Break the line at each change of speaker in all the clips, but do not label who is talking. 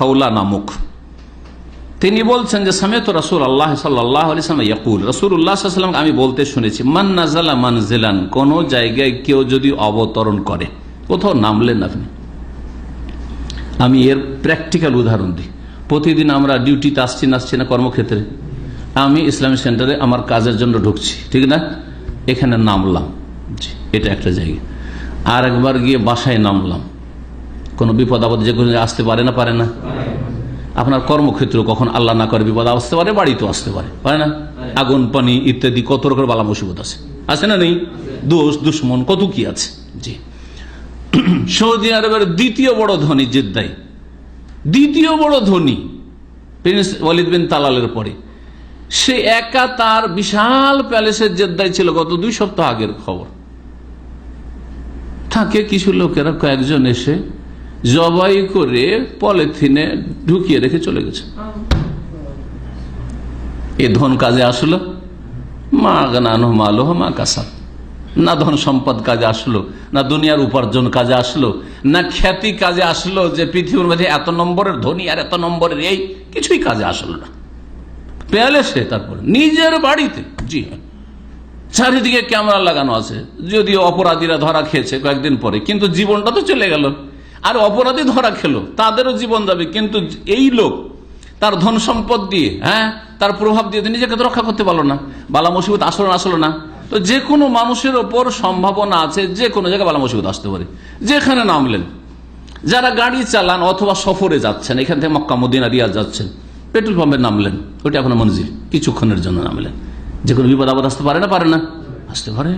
খাউলা নামক। তিনি বলছেন যে সামেত রসুল আল্লাহ সাল্লাহ ইয়াকুল রসুল উল্লাহাম আমি বলতে শুনেছি, মান নাজালা মানজিলান কোন জায়গায় কেউ যদি অবতরণ করে। কোথাও নামলেন আপনি। আমি এর প্র্যাকটিক্যাল উদাহরণ দিই। প্রতিদিন আমরা ডিউটিতে আসছি না আসছি না কর্মক্ষেত্রে। আমি ইসলামী সেন্টারে আমার কাজের জন্য ঢুকছি, ঠিক না? এখানে নামলাম। জি, এটা একটা জায়গা। আর একবার গিয়ে বাসায় নামলাম। কোনো বিপদ আপদ যে কোনো আসতে পারে না পারে না। আপনার কর্মক্ষেত্র কখন আল্লাহ না করে বিপদ আসতে পারে বাড়িতেও আসতে পারে। পারে না? আগুন পানি ইত্যাদি কত রকম বালা মুসিবত আছে। আছে না নেই? দোষ দুশ্মন কত কি আছে? জি। সৌদি আরবের দ্বিতীয় বড় ধনী জেদ্দাই। দ্বিতীয় বড় ধনী প্রিন্স ওয়ালিদ বিন তালালের পরে। সে একা তার বিশাল প্যালেসের জেদ্দায় ছিল গত দুই সপ্তাহ আগের খবর। থাকে কিছু লোকেরা কয়েকজন এসে জবাই করে পলিথিনে ঢুকিয়ে রেখে চলে গেছে। এ ধন কাজে আসলো। মা গানো মা কাসাব। না ধন সম্পদ কাজে আসলো, না দুনিয়ার উপার্জন কাজে আসলো, না খ্যাতি কাজে আসলো যে পৃথিবীর মধ্যে এত নম্বরের ধনী আর এত নম্বরের এই কিছুই কাজে আসলো না। পেয়ালে সে তারপরে, নিজের বাড়িতে, জি হ্যাঁ চারিদিকে ক্যামেরা লাগানো আছে। যদিও অপরাধীরা ধরা খেয়েছে কয়েকদিন পরে, কিন্তু জীবনটা তো চলে গেল। আর অপরাধী ধরা খেলো, তাদেরও জীবন যাবে। কিন্তু এই লোক, তার ধন সম্পদ দিয়ে হ্যাঁ তার প্রভাব দিয়ে নিজেকে তো রক্ষা করতে পারল না। বালা মুসিবত আসলো না আসলো না। তো যে কোনো মানুষের ওপর সম্ভাবনা আছে, যে কোনো জায়গায় বালা মুসিবত আসতে পারে। যেখানে নামলেন, যারা গাড়ি চালান অথবা সফরে যাচ্ছেন, এখান থেকে মক্কা, মদিনা রিয়াজ যাচ্ছেন, পেট্রোল পাম্পে নামলেন। ওইটা এখন মঞ্জিল, কিছুক্ষণের জন্য নামলেন। যে কোনো বিপদ আপদ আসতে পারে না পারে না। আসতে পারে।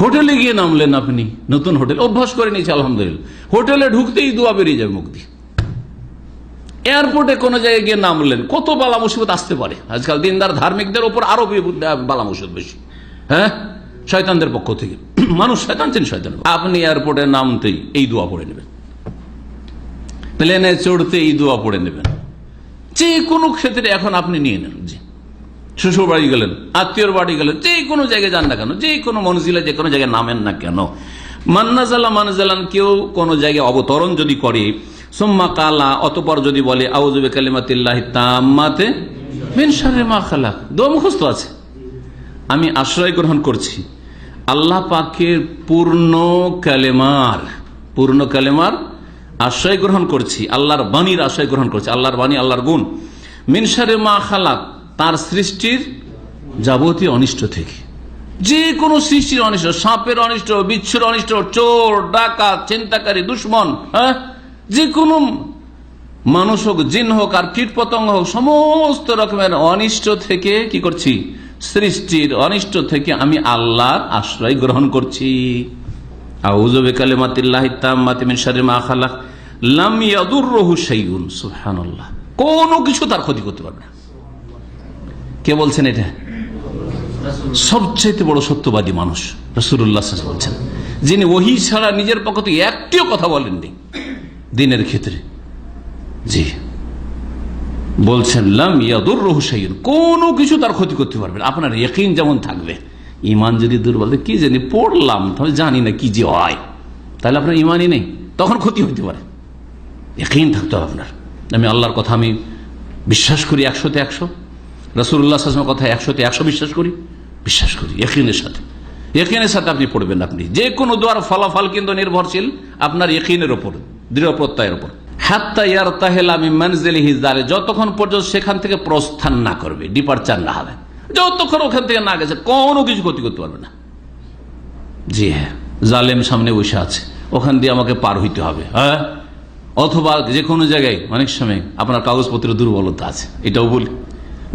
হোটেলে গিয়ে নামলেন আপনি, নতুন হোটেল, অভ্যাস করে নিয়েছে, আলহামদুলিল্লাহ। হোটেলে ঢুকতেই দোয়া বেরিয়ে যাবে মুক্তি। এয়ারপোর্টে কোনো জায়গায় গিয়ে নামলেন, কত বালা মুসিবত আসতে পারে। আজকাল দিনদার ধার্মিকদের ওপর আরও বালা মুসিবত বেশি। হ্যাঁ? শয়তানদের পক্ষ থেকে। মানুষ শয়তান চেন শয়তান আপনি এয়ারপোর্টে নামতেই এই দোয়া পড়ে নেবেন। প্লেনে চড়তে এই দোয়া পড়ে নেবেন। যে কোনো ক্ষেত্রে এখন আপনি নিয়ে নেন, জি। শ্বশুর বাড়ি গেলেন, আত্মীয়র বাড়ি গেলেন, যে কোনো জায়গায় যান না কেন, যে কোনো মনজিলে, যে কোনো জায়গায় নামেন না কেন। মান্নাজালা মানজালান কেউ কোনো জায়গায় অবতরণ যদি করে, সোম্মা কালা, অতপর যদি বলে আউজবে কালিমাতিল্লাহ তাম্মাতে মিনসারে খালা মুখস্থ আছে। আমি আশ্রয় গ্রহণ করছি। আল্লাহ পাকের পূর্ণ কালেমার পূর্ণ কালেমার আশ্রয় গ্রহণ করছি। আল্লাহর বাণীর আশ্রয় গ্রহণ করছি। আল্লাহর বাণী, আল্লাহর গুণ। মিনসারে মা খালাক। তার সৃষ্টির যাবতীয় অনিষ্ট থেকে। যে কোনো সৃষ্টির অনিষ্ট, সাপের অনিষ্ট, বিচ্ছুর অনিষ্ট, চোর ডাকা চিন্তাকারী দুশ্মন হ্যাঁ? যে কোনো মানুষ হোক, জিন হোক, আর কীট পতঙ্গ হোক, সমস্ত রকমের অনিষ্ট থেকে কি করছি? সৃষ্টির অনিষ্ট থেকে আমি আল্লাহর আশ্রয় গ্রহণ করছি। আউজবে সুবহানাল্লাহ। কোনো কিছু তার ক্ষতি করতে পারবে না। কে বলছেন এটা? সবচাইতে বড় সত্যবাদী মানুষ রসুল্লাহ বলছেন। যিনি ওহি ছাড়া নিজের পক্ষ থেকে একটিও কথা বলেননি দিনের ক্ষেত্রে। জি। বলছেন, লাম ইয়াদুর রহুসাইন কোনো কিছু তার ক্ষতি করতে পারবে আপনার একই যেমন থাকবে ইমান যদি দুর্বল কি জানি, পড়লাম, তাহলে জানি না কি যে হয়। তাহলে আপনার ইমানই নেই, তখন ক্ষতি হইতে পারে। একই থাকতে হবে আপনার। আমি আল্লাহর কথা আমি বিশ্বাস করি একশোতে একশো। রসুল্লাহ আসলামের কথা একশোতে একশো বিশ্বাস করি? বিশ্বাস করি একিনের সাথে। একিনের সাথে আপনি পড়বেন আপনি। যে কোনো দোয়ার ফলাফল কিন্তু নির্ভরশীল আপনার একিনের ওপর, দৃঢ় প্রত্যয়ের ওপর। যতক্ষণ পর্যন্ত সেখান থেকে প্রস্থান না করবে, ডিপার্চার না হবে, যতক্ষণ ওখান থেকে না গেছে, কোনো কিছু ক্ষতি করতে পারবে না। জি হ্যাঁ জালেম সামনে আছে, ওখান দিয়ে আমাকে পার হইতে হবে হ্যাঁ? অথবা যে কোনো জায়গায়, অনেক সময় আপনার কাগজপত্রের দুর্বলতা আছে, এটাও বলি।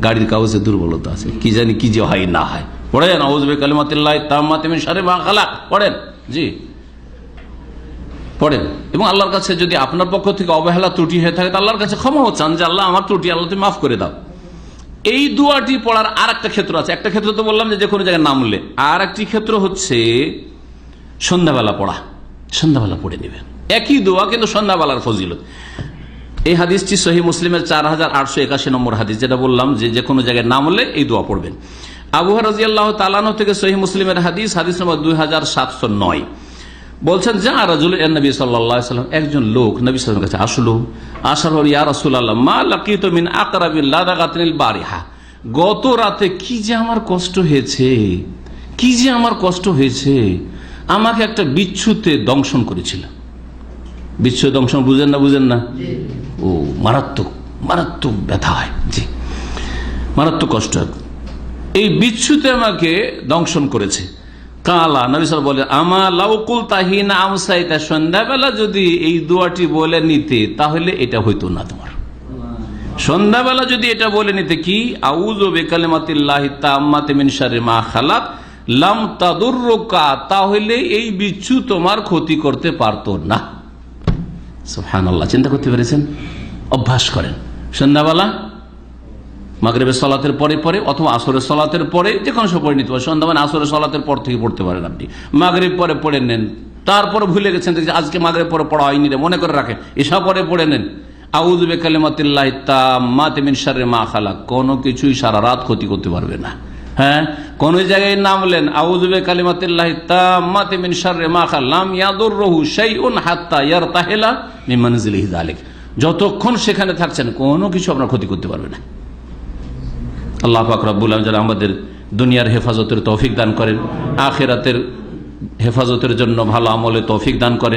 গাড়ির কাগজে দুর্বলতা আছে। কি জানি কি যে হয়, না হয়। পড়েন আউজবে কালিমাতিল্লাহ তাম্মাতিমিন সারে পড়েন, জি। পড়েন। এবং আল্লাহর কাছে যদি আপনার পক্ষ থেকে অবহেলা ত্রুটি হয়ে থাকে আল্লাহর কাছে ক্ষমাও চান যে, আল্লাহ, আমার ত্রুটি আল্লাহ, তুমি মাফ করে দাও। এই দুয়াটি পড়ার আর একটা ক্ষেত্র আছে। একটা ক্ষেত্র তো বললাম যে কোনো জায়গায় নামলে আর একটি ক্ষেত্র হচ্ছে সন্ধ্যাবেলা পড়া। সন্ধ্যাবেলা পড়ে নেবেন। একই দোয়া কিন্তু সন্ধ্যাবেলার ফজিলত। এই হাদিসটি সহি মুসলিমের চার হাজার আটশো একাশি নম্বর হাদিস, যেটা বললাম যে যে কোনো জায়গায় নামলে এই দোয়া পড়বেন। আবু রাজি তালানো থেকে সহি মুসলিমের হাদিস হাদিস নম্বর দুই হাজার সাতশো নয়। বলছেন, যা রাজুল নবী সাল্লাম একজন লোক নবী সাল্লামের কাছে আসলো। আসার পর, ইয়া রাসুল আল্লাহ মা লাকিত মিন আকরাবিল বারিহা। গত রাতে কি যে আমার কষ্ট হয়েছে, কি যে আমার কষ্ট হয়েছে। আমাকে একটা বিচ্ছুতে দংশন করেছিল। বিচ্ছু দংশন বুঝেন না বুঝেন না? ও মারাত্মক মারাত্মক ব্যথা হয়। জি। মারাত্মক কষ্ট। এই বিচ্ছুতে আমাকে দংশন করেছে। কালা বলে সন্ধ্যাবেলা যদি এই বলে নিতে, তাহলে এটা হইতো না তোমার। সন্ধ্যাবেলা যদি এটা বলে নিতে, কি? আউজ শাররি মা তাহলে এই বিচ্ছু তোমার ক্ষতি করতে পারতো না। সুবহানাল্লাহ, চিন্তা করতে পেরেছেন? অভ্যাস করেন। সন্ধ্যাবেলা, মাগরেবের সলাতের পরে পরে অথবা আসরের সলাতের পরে যে কোনো সময় নিতে পারেন সন্ধ্যা মানে আসরের সলাতের পর থেকে পড়তে পারেন আপনি। পরে পড়ে নেন। তারপরে ভুলে গেছেন যে আজকে মাগরেব পরে পড়া হয়নি রে, মনে করে রাখেন। এসা পরে পড়ে নেন। আউজ বেকালিমাতিল্লাহ তাম্মাতে মিন শাররি মা খালাক। কোনো কিছুই সারা রাত ক্ষতি করতে পারবে না। হ্যাঁ? কোন জায়গায় নামলেন আউজবে কালিমাতিল্লাহ তাম্মাতে মিন শাররি মা খালাম ইয়াদুররহু শাইউন হাত্তা ইয়ারতাহিলা মিন আলেক যতক্ষণ সেখানে থাকছেন, কোনো কিছু আপনার ক্ষতি করতে পারবে না। আল্লাহ ফাকরাবুল যারা আমাদের দুনিয়ার হেফাজতের তৌফিক দান করেন, আখেরাতের হেফাজতের জন্য ভালো আমলে তৌফিক দান করেন।